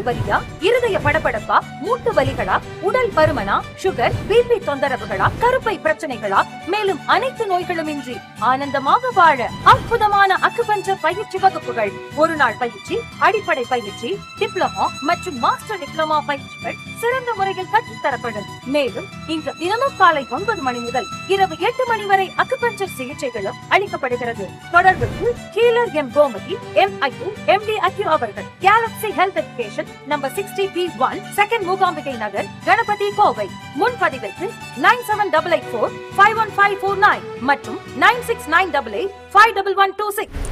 தலைவலியா இருதய படபடப்பா? மூட்டு வலிகளா? உடல் பருமனா? சுகர் பிபி தொந்தரவுகளா? கருப்பை பிரச்சனைகளா? மேலும் அனைத்து நோய்களும் இன்றி ஆனந்தமாக வாழ அற்புதமான அக்குபஞ்சர் பயிற்சி வகுப்புகள். ஒரு நாள் பயிற்சி அடிப்படை பயிற்சி டிப்ளமோ மற்றும் மாஸ்டர் டிப்ளமா பயிற்சிகள். சிறந்த முறையில் கற்றுத்தரப்படும். மேலும் இன்று தினமும் காலை ஒன்பது மணி முதல் இரவு எட்டு மணி வரை அக்குபஞ்சர் சிகிச்சைகளும் அளிக்கப்படுகிறது. தொடர்புக்கு கீழர் M Gomathi M ஐயு M D argue அவர்கள். Galaxy health education number sixty B one second Mookambigai Nagar Ganapathy Kovai. முன்பதிவிற்கு nine seven double eight four five one five four nine மற்றும் nine six nine double eight five double one two six.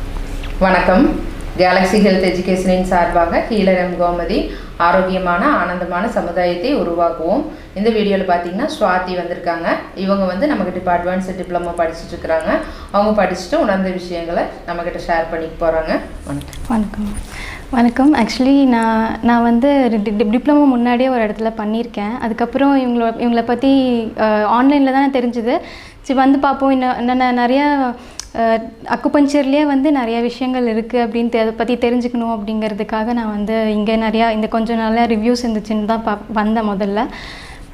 வணக்கம். Galaxy health எஜுகேஷனின் சார்பாக கீழரம் கோமதி ஆரோக்கியமான ஆனந்தமான சமுதாயத்தை உருவாக்குவோம். இந்த வீடியோவில் பார்த்தீங்கன்னா ஸ்வாதி வந்திருக்காங்க. இவங்க வந்து நம்மக்கிட்ட இப்போ அட்வான்ஸ் டிப்ளமோ படிச்சுட்டு இருக்கிறாங்க. அவங்க படிச்சுட்டு உணர்ந்த விஷயங்களை நம்மக்கிட்ட ஷேர் பண்ணிக்க போகிறாங்க வணக்கம். வணக்கம். வணக்கம். ஆக்சுவலி நான் நான் வந்து டிப்ளமோ முன்னாடியே ஒரு இடத்துல பண்ணியிருக்கேன். அதுக்கப்புறம் இவங்கள இவங்கள பற்றி ஆன்லைனில் தான் தெரிஞ்சுது. சரி வந்து பார்ப்போம். இன்னும் என்னென்ன நிறையா அக்குபஞ்சர்லேயே வந்து நிறைய விஷயங்கள் இருக்குது அப்படின்ட்டு அதை பற்றி தெரிஞ்சுக்கணும் அப்படிங்கிறதுக்காக நான் வந்து இங்கே நிறையா இந்த கொஞ்சம் நாளாக ரிவ்யூஸ் இருந்துச்சுன்னு தான் பா வந்தேன் முதல்ல.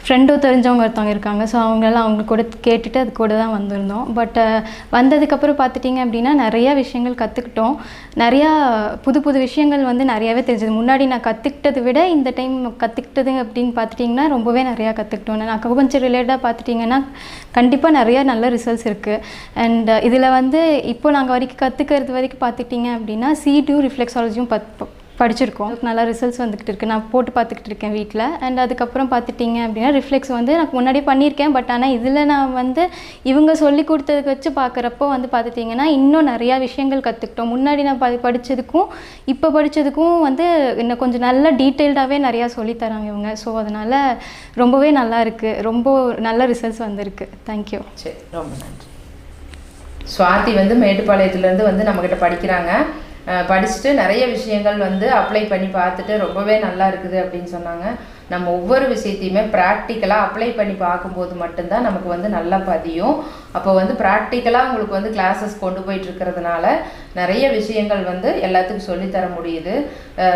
ஃப்ரெண்டும் தெரிஞ்சவங்க ஒருத்தவங்க இருக்காங்க. ஸோ அவங்களெல்லாம் அவங்க கூட கேட்டுட்டு அது கூட தான் வந்திருந்தோம். பட் வந்ததுக்கப்புறம் பார்த்துட்டிங்க அப்படின்னா நிறையா விஷயங்கள் கற்றுக்கிட்டோம் நிறையா புது புது விஷயங்கள் வந்து நிறையாவே தெரிஞ்சது. முன்னாடி நான் கற்றுக்கிட்டதை விட இந்த டைம் கற்றுக்கிட்டது அப்படின்னு பார்த்துட்டிங்கன்னா ரொம்பவே நிறையா கற்றுக்கிட்டோம் நான் அக்குபஞ்சர் ரிலேட்டடாக பார்த்துட்டிங்கன்னா கண்டிப்பாக நிறையா நல்ல ரிசல்ட்ஸ் இருக்குது அண்ட் இதில் வந்து இப்போ நாங்கள் வரைக்கும் கற்றுக்கிறது வரைக்கும் பார்த்துட்டிங்க அப்படின்னா சி டூ ரிஃப்ளெக்ஸாலஜியும் பத் படிச்சிருக்கோம். நல்லா ரிசல்ட்ஸ் வந்துக்கிட்டு இருக்குது நான் போட்டு பார்த்துக்கிட்டு இருக்கேன் வீட்டில் அண்ட் அதுக்கப்புறம் பார்த்துட்டிங்க அப்படின்னா ரிஃப்ளெக்ஸ் வந்து நான் முன்னாடி பண்ணியிருக்கேன். பட் ஆனால் இதில் நான் வந்து இவங்க சொல்லி கொடுத்ததுக்கு வச்சு பார்க்குறப்போ வந்து பார்த்துட்டிங்கன்னா இன்னும் நிறையா விஷயங்கள் கற்றுக்கிட்டோம் முன்னாடி நான் ப படித்ததுக்கும் இப்போ படித்ததுக்கும் வந்து இன்னும் கொஞ்சம் நல்ல டீட்டெயில்டாகவே நிறையா சொல்லித்தராங்க இவங்க. ஸோ அதனால் ரொம்பவே நல்லா இருக்குது ரொம்ப நல்ல ரிசல்ட்ஸ் வந்திருக்கு. தேங்க்யூ சரி ரொம்ப நன்றி. சுவாதி வந்து மேட்டுப்பாளையத்துலேருந்து வந்து நம்மக்கிட்ட படிக்கிறாங்க. படிச்சுட்டு நிறைய விஷயங்கள் வந்து அப்ளை பண்ணி பார்த்துட்டு ரொம்பவே நல்லா இருக்குது அப்படின்னு சொன்னாங்க. நம்ம ஒவ்வொரு விஷயத்தையுமே ப்ராக்டிக்கலாக அப்ளை பண்ணி பார்க்கும்போது மட்டும்தான் நமக்கு வந்து நல்லா பதியும். அப்போ வந்து ப்ராக்டிக்கலாக உங்களுக்கு வந்து கிளாஸஸ் கொண்டு போயிட்டு இருக்கிறதுனால நிறைய விஷயங்கள் வந்து எல்லாத்துக்கும் சொல்லித்தர முடியுது.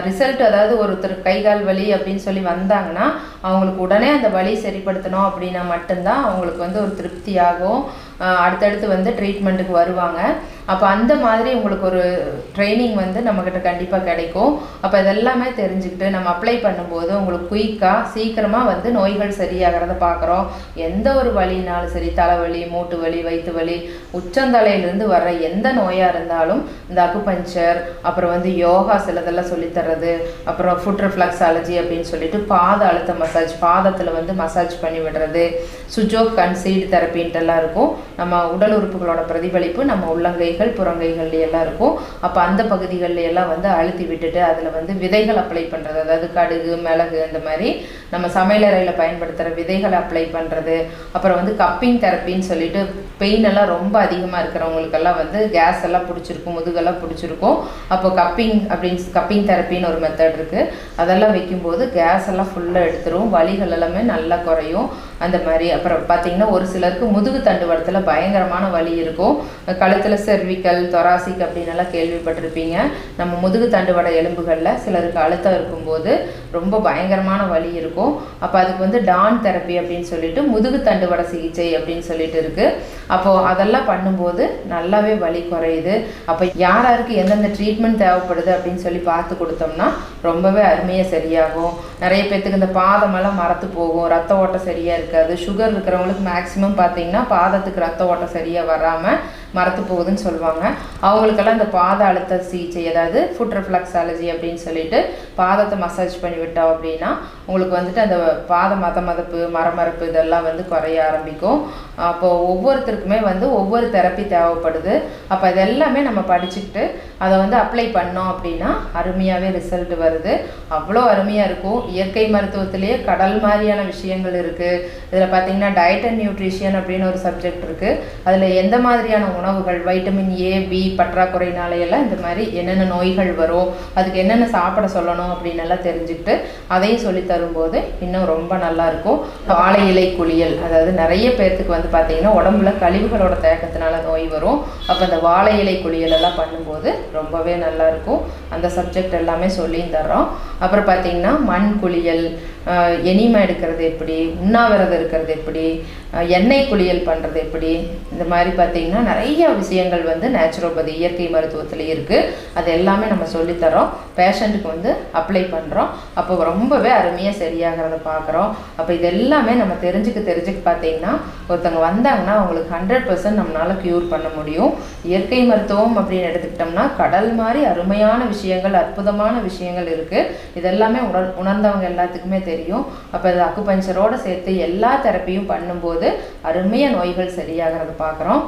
ரிசல்ட் அதாவது ஒருத்தர் கை கால் வலி அப்படின்னு சொல்லி வந்தாங்கன்னா அவங்களுக்கு உடனே அந்த வலி சரிப்படுத்தணும் அப்படின்னா மட்டும்தான் அவங்களுக்கு வந்து ஒரு திருப்தியாகும். அடுத்தடுத்து வந்து ட்ரீட்மெண்ட்டுக்கு வருவாங்க. அப்போ அந்த மாதிரி உங்களுக்கு ஒரு ட்ரைனிங் வந்து நம்மக்கிட்ட கண்டிப்பாக கிடைக்கும். அப்போ இதெல்லாமே தெரிஞ்சுக்கிட்டு நம்ம அப்ளை பண்ணும்போது உங்களுக்கு குயிக்காக சீக்கிரமாக வந்து நோய்கள் சரியாகிறத பார்க்குறோம் எந்த ஒரு வலினாலும் சரி தலைவலி மூட்டு வலி வயிற்று வலி உச்சந்தலையிலிருந்து வர்ற எந்த நோயாக இருந்தாலும் இந்த அக்குபஞ்சர் அப்புறம் வந்து யோகா சிலதெல்லாம் சொல்லித்தர்றது அப்புறம் ஃபுட் ரிஃப்ளக்ஸாலஜி அப்படின்னு சொல்லிட்டு பாத அழுத்த மசாஜ் பாதத்தில் வந்து மசாஜ் பண்ணி விடுறது. சுஜோ கன்சீடு தெரப்பின்ட்டெல்லாம் இருக்கும். நம்ம உடல் உறுப்புகளோட பிரதிபலிப்பு நம்ம உள்ளங்கைகள் புறங்கைகள்ல எல்லாம் இருக்கும். அப்போ அந்த பகுதிகளில் எல்லாம் வந்து அழுத்தி விட்டுட்டு அதில் வந்து விதைகள் அப்ளை பண்ணுறது அதாவது கடுகு மிளகு அந்த மாதிரி Okay. நம்ம சமையலறையில் பயன்படுத்துகிற விதைகளை அப்ளை பண்ணுறது அப்புறம் வந்து கப்பிங் தெரப்பின்னு சொல்லிட்டு பெயின் எல்லாம் ரொம்ப அதிகமாக இருக்கிறவங்களுக்கெல்லாம் வந்து கேஸ் எல்லாம் பிடிச்சிருக்கும் முதுகெல்லாம் பிடிச்சிருக்கும். அப்போ கப்பிங் அப்படின்னு கப்பிங் தெரப்பின்னு ஒரு மெத்தட் இருக்குது அதெல்லாம் வைக்கும்போது கேஸ் எல்லாம் ஃபுல்லாக எடுத்துரும். வலிகள் எல்லாமே நல்லா குறையும். அந்த மாதிரி அப்புறம் பார்த்திங்கன்னா ஒரு சிலருக்கு முதுகு தண்டுவடத்தில் பயங்கரமான வலி இருக்கும். கழுத்தில் செர்விக்கல் தொராசிக் அப்படின்னு எல்லாம் கேள்விப்பட்டிருப்பீங்க. நம்ம முதுகு தண்டுவட எலும்புகளில் சிலருக்கு அழுத்தம் இருக்கும்போது ரொம்ப பயங்கரமான வலி இருக்கும். அப்போ அதுக்கு வந்து டான் தெரப்பி அப்படின்னு சொல்லிட்டு முதுகு தண்டுவட சிகிச்சை அப்படின்னு சொல்லிட்டு இருக்குது அப்போது அதெல்லாம் பண்ணும்போது நல்லாவே வலி குறையுது. அப்போ யார் யாருக்கு எந்தெந்த ட்ரீட்மெண்ட் தேவைப்படுது அப்படின்னு சொல்லி பார்த்து கொடுத்தோம்னா ரொம்பவே அருமையாக சரியாகும். நிறைய பேர்த்துக்கு இந்த பாதமெல்லாம் மரத்து போகும். ரத்த ஓட்டம் சரியாக இருக்காது. சுகர் இருக்கிறவங்களுக்கு மேக்ஸிமம் பார்த்தீங்கன்னா பாதத்துக்கு ரத்த ஓட்டம் சரியாக வராமல் மரத்து போகுதுன்னு சொல்லுவாங்க. அவங்களுக்கெல்லாம் இந்த பாத அழுத்த சிகிச்சை அதாவது ஃபுட் ரிஃப்ளக்ஸாலஜி அப்படின்னு சொல்லிட்டு பாதத்தை மசாஜ் பண்ணி விட்டோம் அப்படின்னா உங்களுக்கு வந்துட்டு அந்த பாத மத மதப்பு மரமரப்பு இதெல்லாம் வந்து குறைய ஆரம்பிக்கும். அப்போது ஒவ்வொருத்தருக்குமே வந்து ஒவ்வொரு தெரப்பி தேவைப்படுது. அப்போ இதெல்லாமே நம்ம படிச்சுக்கிட்டு அதை வந்து அப்ளை பண்ணோம் அப்படின்னா அருமையாகவே ரிசல்ட் வருது. அவ்வளோ அருமையாக இருக்கும். இயற்கை மருத்துவத்திலேயே கடல் மாதிரியான விஷயங்கள் இருக்குது இதில் பார்த்தீங்கன்னா டயட் அண்ட் நியூட்ரிஷியன் அப்படின்னு ஒரு சப்ஜெக்ட் இருக்குது அதில் எந்த மாதிரியான உணவுகள் வைட்டமின் ஏ பி பற்றாக்குறையினாலேயெல்லாம் இந்த மாதிரி என்னென்ன நோய்கள் வரும் அதுக்கு என்னென்ன சாப்பிட சொல்லணும் அப்படின்னு எல்லாம் தெரிஞ்சுக்கிட்டு அதையும் சொல்லி தரும்போது இன்னும் ரொம்ப நல்லா இருக்கும். வாழை இலை குளியல் அதாவது நிறைய பேர்த்துக்கு வந்து பார்த்தீங்கன்னா உடம்புல கழிவுகளோட தேக்கத்தினால நோய் வரும். அப்போ இந்த வாழை இலை குளியலெல்லாம் பண்ணும்போது ரொம்பவே நல்லா இருக்கும். அந்த சப்ஜெக்ட் எல்லாமே சொல்லியும் தர்றோம். அப்புறம் பார்த்தீங்கன்னா மண் குளியல் எனிமை எனிமா எடுக்கிறது எப்படி உண்ணாவிரதம் இருக்கிறது எப்படி எண்ணெய் குளியல் பண்ணுறது எப்படி இந்த மாதிரி பார்த்தீங்கன்னா நிறைய விஷயங்கள் வந்து நேச்சுரோபதி இயற்கை மருத்துவத்தில் இருக்குது அது எல்லாமே நம்ம சொல்லித்தரோம் பேஷண்ட்டுக்கு வந்து அப்ளை பண்ணுறோம் அப்போ ரொம்பவே அருமையாக சரியாகிறத பார்க்குறோம் அப்போ இது எல்லாமே நம்ம தெரிஞ்சுக்க தெரிஞ்சுக்க பார்த்தீங்கன்னா ஒருத்தவங்க வந்தாங்கன்னா அவங்களுக்கு ஹண்ட்ரட் பர்சன்ட் நம்மளால் க்யூர் பண்ண முடியும். இயற்கை மருத்துவம் அப்படின்னு எடுத்துக்கிட்டோம்னா கடல் மாதிரி அருமையான விஷயங்கள் அற்புதமான விஷயங்கள் இருக்குது இதெல்லாமே உணர் உணர்ந்தவங்க எல்லாத்துக்குமே தெரியும். அப்போ இது அக்குபஞ்சரோடு சேர்த்து எல்லா தெரப்பியும் பண்ணும்போது அருமையாக நோய்கள் சரியாகிறத பார்க்குறோம்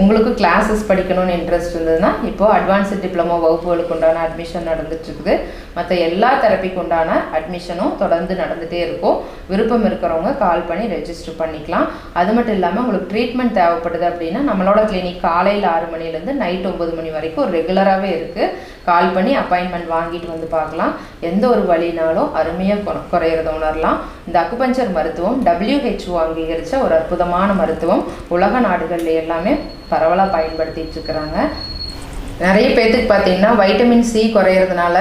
உங்களுக்கு கிளாஸஸ் படிக்கணும்னு இன்ட்ரெஸ்ட் இருந்ததுன்னா இப்போது அட்வான்ஸ்டு டிப்ளமோ வகுப்புகளுக்கு உண்டான அட்மிஷன் நடந்துட்டுருக்குது. மற்ற எல்லா தெரப்பிக்கு உண்டான அட்மிஷனும் தொடர்ந்து நடந்துகிட்டே இருக்கும். விருப்பம் இருக்கிறவங்க கால் பண்ணி ரெஜிஸ்டர் பண்ணிக்கலாம். அது மட்டும் இல்லாமல் உங்களுக்கு ட்ரீட்மெண்ட் தேவைப்படுது அப்படின்னா நம்மளோட கிளினிக் காலையில் ஆறு மணிலேருந்து நைட் ஒம்பது மணி வரைக்கும் ரெகுலராகவே இருக்குது கால் பண்ணி அப்பாயின்மெண்ட் வாங்கிட்டு வந்து பார்க்கலாம். எந்த ஒரு வழினாலும் அருமையாக குறையிறத உணரலாம். இந்த அக்குபஞ்சர் மருத்துவம் டபிள்யூஹெச்ஓ அங்கீகரித்த ஒரு அற்புதமான மருத்துவம். உலக நாடுகளில் எல்லாமே பரவலாக பயன்படுத்திட்டு இருக்கிறாங்க நிறைய பேர்த்துக்கு பார்த்தீங்கன்னா வைட்டமின் சி குறையிறதுனால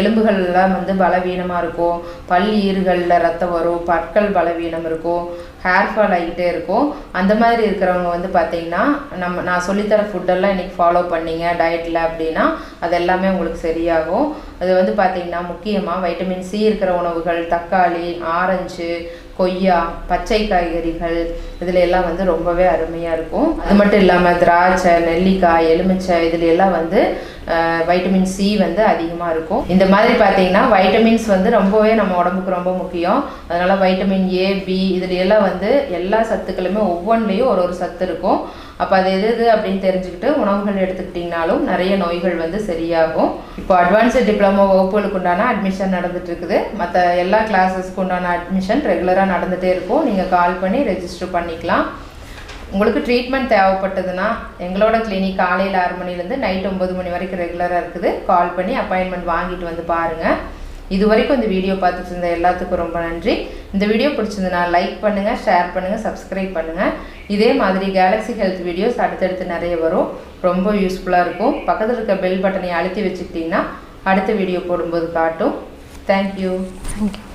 எலும்புகள்லாம் வந்து பலவீனமாக இருக்கும். பல் ஈறுகளில் ரத்தம் வரும் பற்கள் பலவீனம் இருக்கும் ஹேர் ஃபால் ஆகிட்டே இருக்கும். அந்த மாதிரி இருக்கிறவங்க வந்து பார்த்தீங்கன்னா நம்ம நான் சொல்லித்தர ஃபுட்டெல்லாம் இன்றைக்கி ஃபாலோ பண்ணீங்க டயட்டில் அப்படின்னா அது எல்லாமே உங்களுக்கு சரியாகும். அது வந்து பார்த்தீங்கன்னா முக்கியமாக வைட்டமின் சி இருக்கிற உணவுகள் தக்காளி ஆரஞ்சு கொய்யா பச்சை காய்கறிகள் இதில் எல்லாம் வந்து ரொம்பவே அருமையாக இருக்கும். அது மட்டும் இல்லாமல் திராட்சை நெல்லிக்காய் எலுமிச்சை இதில் எல்லாம் வந்து வைட்டமின் சி வந்து அதிகமாக இருக்கும். இந்த மாதிரி பார்த்தீங்கன்னா வைட்டமின்ஸ் வந்து ரொம்பவே நம்ம உடம்புக்கு ரொம்ப முக்கியம். அதனால் வைட்டமின் ஏ பி இதில் எல்லாம் வந்து எல்லா சத்துக்களுமே ஒவ்வொன்றிலையும் ஒரு ஒரு சத்து இருக்கும். அப்போ அது எது எது அப்படின்னு தெரிஞ்சுக்கிட்டு உணவுகள் எடுத்துக்கிட்டிங்கனாலும் நிறைய நோய்கள் வந்து சரியாகும். இப்போ அட்வான்ஸு டிப்ளமோ வகுப்புகளுக்கு உண்டான அட்மிஷன் நடந்துட்டு இருக்குது. மற்ற எல்லா கிளாஸஸ்க்கு உண்டான அட்மிஷன் ரெகுலராக நடந்துகிட்டே இருக்கும். நீங்கள் கால் பண்ணி ரெஜிஸ்டர் பண்ணிக்கலாம். உங்களுக்கு ட்ரீட்மெண்ட் தேவைப்பட்டதுன்னா எங்களோட கிளினிக் காலையில் ஆறு மணிலேருந்து நைட் ஒம்பது மணி வரைக்கும் ரெகுலராக இருக்குது. கால் பண்ணி அப்பாயின்மெண்ட் வாங்கிட்டு வந்து பாருங்கள் இது வரைக்கும் இந்த வீடியோ பார்த்துட்டு இருந்த எல்லாத்துக்கும் ரொம்ப நன்றி. இந்த வீடியோ பிடிச்சிருந்ததுன்னா லைக் பண்ணுங்கள் ஷேர் பண்ணுங்கள் சப்ஸ்கிரைப் பண்ணுங்கள் இதே மாதிரி கேலக்ஸி ஹெல்த் வீடியோஸ் அடுத்தடுத்து நிறைய வரும். ரொம்ப யூஸ்ஃபுல்லாக இருக்கும். பக்கத்தில் இருக்க பெல் பட்டனை அழுத்தி வச்சுக்கிட்டிங்கன்னா அடுத்த வீடியோ போடும்போது காட்டும். Thank you thank you